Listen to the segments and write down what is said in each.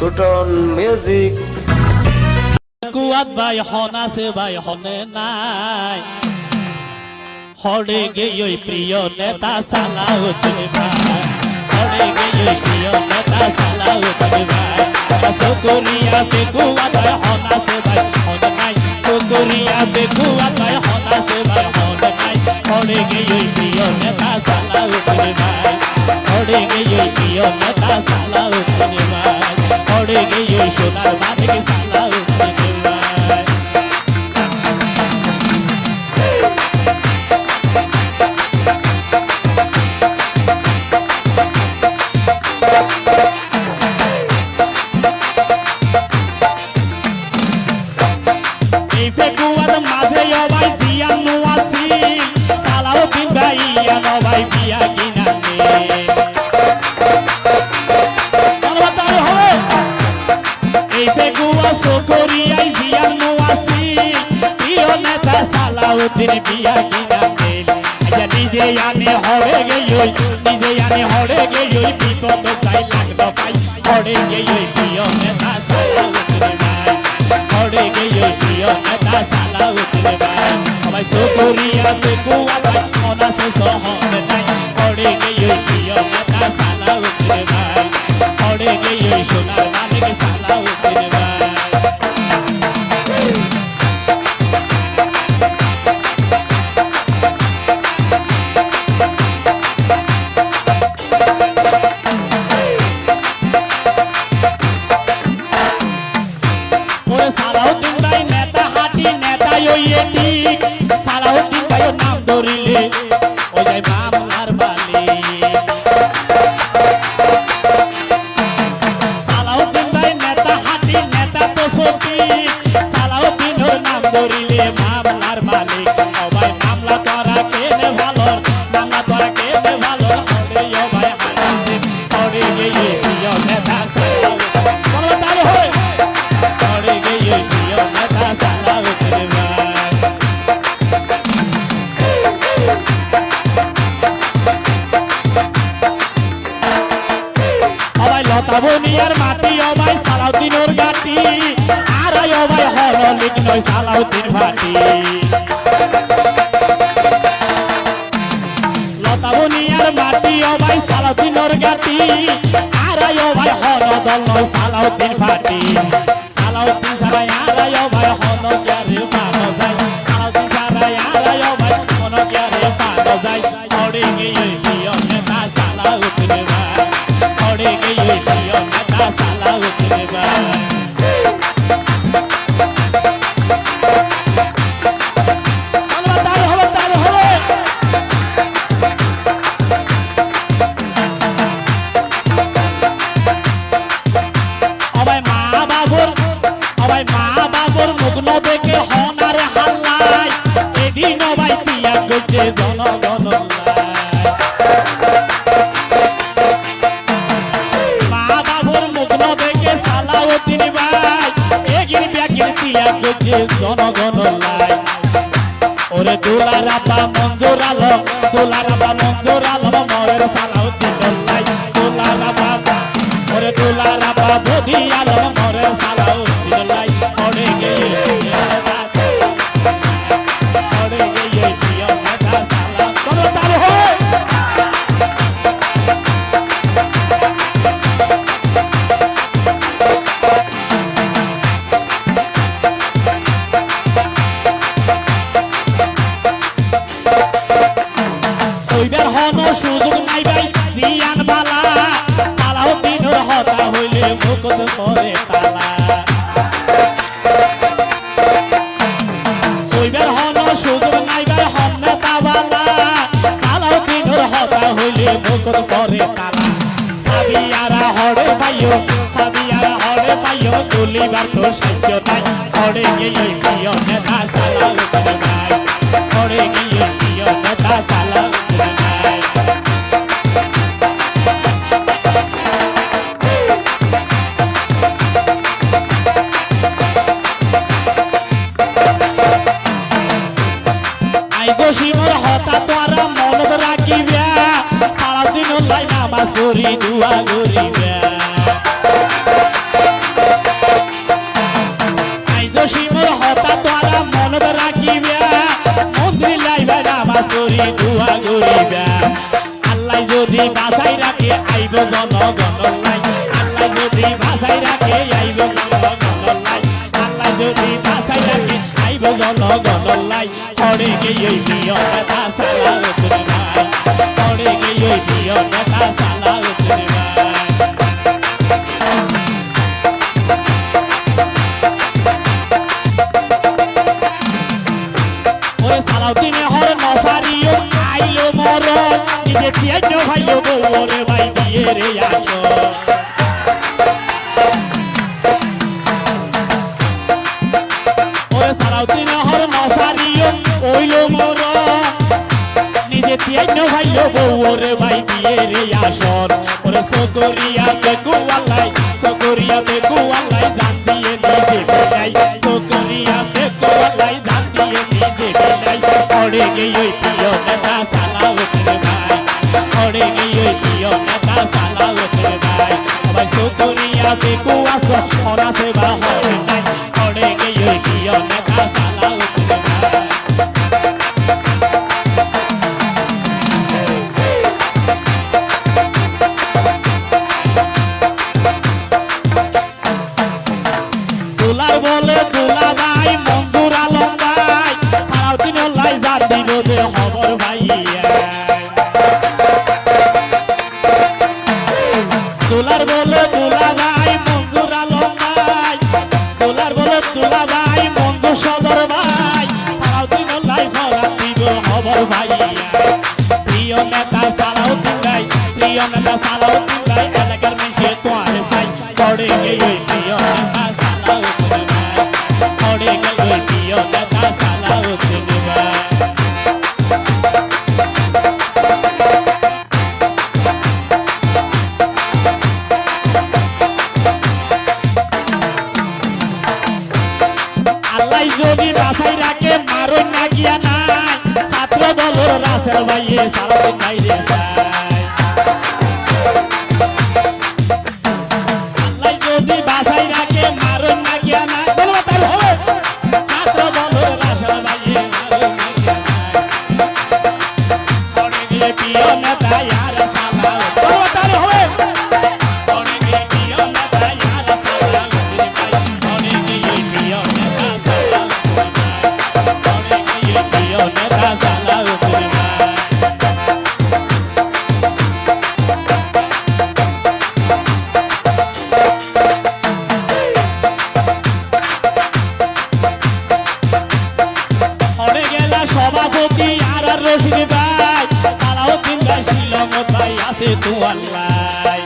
সুটন music কুয়াত by হন আছে by হনে নাই। হরে গেই প্রিয় নেতা সালাউদ্দিন ভাই। হরে গেই প্রিয় নেতা সালাউদ্দিন ভাই। সকরিয়া তে কুয়াত বাই হন আছে বাই হন নাই। সকরিয়া তে কুয়াত বাই হন আছে বাই হন নাই। হরে গেই প্রিয় নেতা সালাউদ্দিন ভাই। হরে গেই প্রিয় নেতা সালাউদ্দিন ভাই। হরে গেই সোনার ভাই এই ফেকুয়ার মাঝে অবাই জিয়া নোয়াসি সালাও দিন ভাই সালাউদ্দিন বিয়া কিনানে আজ নিজে আনে হরে গেই নিজে আনে হরে গেই বিপদ চাই লাগল পাই হরে গেই প্রিয় নেতা হরে গেই প্রিয় নেতা সালাউদ্দিন ভাই সবাই সুপুরিয়া বেকুয়া ভাই অনাসে সহনে নাই হরে গেই প্রিয় নেতা সালাউদ্দিন ভাই হরে গেই সোনার মানিক সালাউদ্দিন এটি সালাউদ্দিন ভাই নাম ধরিলে। অবাই মাটি অবাই সালাউদ্দিনের গাটি আর অবাই হল নয় সালাউদ্দিন ভাটি লতাবনিয়ার মাটি অবাই সালাউদ্দিনের গাটি। আর অবাই হল দল নয় সালাউদ্দিন ভাটি সালাউদ্দিন তিয়া করছে জনগণ লাই। ওরে দুলার আপা মঞ্জুর আলো, দুলার আপা মঞ্জুর আলো মরের সালাউদ্দিন ওইবার হন সুযোগ নাই ভাই হন নেতা বালা সালাও দিনর হতা হইলে মুকুদ করে তালা সাবিয়ারা হরে পাইও, সাবিয়ারা হড়ে পাইও তুলিবার তো সাহায্য নাই হরে গিয়ে গিয়ে নেতা সালাও ধরিবা আইজ শিমল হতা তোরা মনত রাখিবা। মন্দির লাইবা রামা চুরি দুয়া গরিবা আল্লাহ যদি বাসাই রাখে, আইব জনগণ নাই। আল্লাহ যদি বাসাই রাখে, আইব জনগণ নাই। আল্লাহ যদি বাসাই রাখে, আইব জনগণ নাই। হরে গিয়ে বিয়া সালাউদ্দিনে হর নসারিও আইলো মরণ, নিজে তিয়াইনো ভাইও বউরে ভাই দিয়ে রে আসো। ওরে সালাউদ্দিনে হর নসারিও ওইলো মরণ, নিজে তিয়াইনো ভাইও বউরে ভাই দিয়ে রে আসন ওরে সকরিয়া আল্লাহ সকরিয়া আল্লাহ জান দিয়ে নিজে পড়ে গিয়ে প্রিয় নেতা সালাউদ্দিন ভাই পড়ে গিয়ে প্রিয় নেতা সালাউদ্দিন ভাই সবাই সকরিয়া বেকু আসো ওরা সেবা হবে নাই পড়ে গিয়ে প্রিয় নেতা সালাউদ্দিন ভাই দুলার বলে দুলা ভাই মঞ্জুর দিব খবর রশিদ ভাই সালাউদ্দিন ভাই শিলং ভাই আছে তো আল্লাহ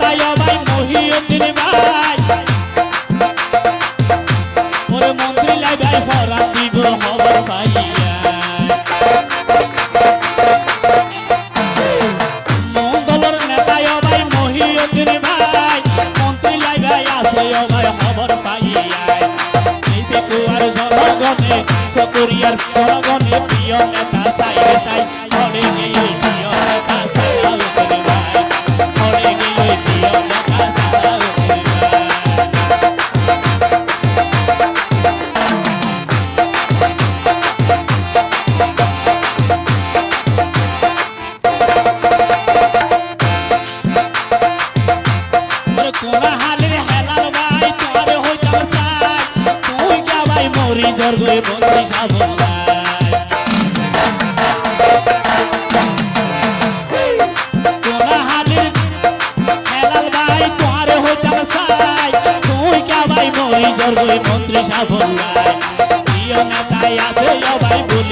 মোগলের ভাই মহিউদ্দিন ভাই। ওরে মন্ত্রী লাই ভাই ফরান দিব খবর পাইয়া মঙ্গলের নেতা ভাই মহিউদ্দিন ভাই। মন্ত্রী লাই ভাই আছে ভাই খবর পাইয়া কুয়ার জনগণে, সকরিয়ার জনগণে প্রিয় নেতা সাইরে সাই। ওরে কোনা হালের হেলাল ভাই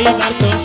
তোরে